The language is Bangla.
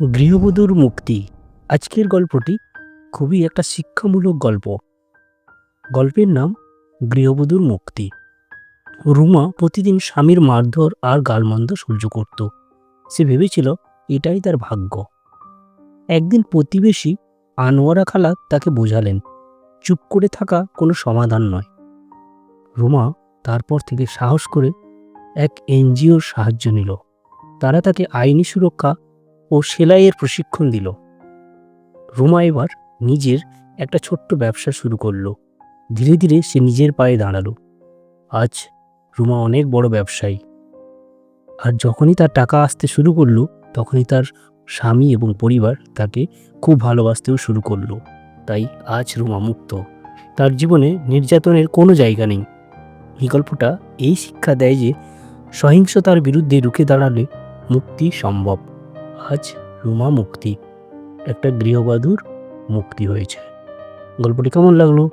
গৃহবধূর মুক্তি। আজকের গল্পটি খুবই একটা শিক্ষামূলক গল্প। গল্পের নাম গৃহবধূর মুক্তি। রুমা প্রতিদিন স্বামীর মারধর আর গালমন্দ সহ্য করত। সে ভেবেছিল এটাই তার ভাগ্য। একদিন প্রতিবেশী আনোয়ারা খালা তাকে বোঝালেন, চুপ করে থাকা কোনো সমাধান নয়। রুমা তারপর থেকে সাহস করে এক এনজিওর সাহায্য নিল। তারা তাকে আইনি সুরক্ষা ও সেলাইয়ের প্রশিক্ষণ দিল। রুমা এবার নিজের একটা ছোট্ট ব্যবসা শুরু করল। ধীরে ধীরে সে নিজের পায়ে দাঁড়াল। আজ রুমা অনেক বড় ব্যবসায়ী। আর যখনই তার টাকা আসতে শুরু করল, তখনই তার স্বামী এবং পরিবার তাকে খুব ভালোবাসতেও শুরু করল। তাই আজ রুমা মুক্ত। তার জীবনে নির্যাতনের কোনো জায়গা নেই। এই গল্পটা এই শিক্ষা দেয় যে সহিংসতার বিরুদ্ধে রুখে দাঁড়ালে মুক্তি সম্ভব। আজ রুমা মুক্তি। একটা গৃহবধূর মুক্তি হয়েছে। গল্পটি কেমন লাগল?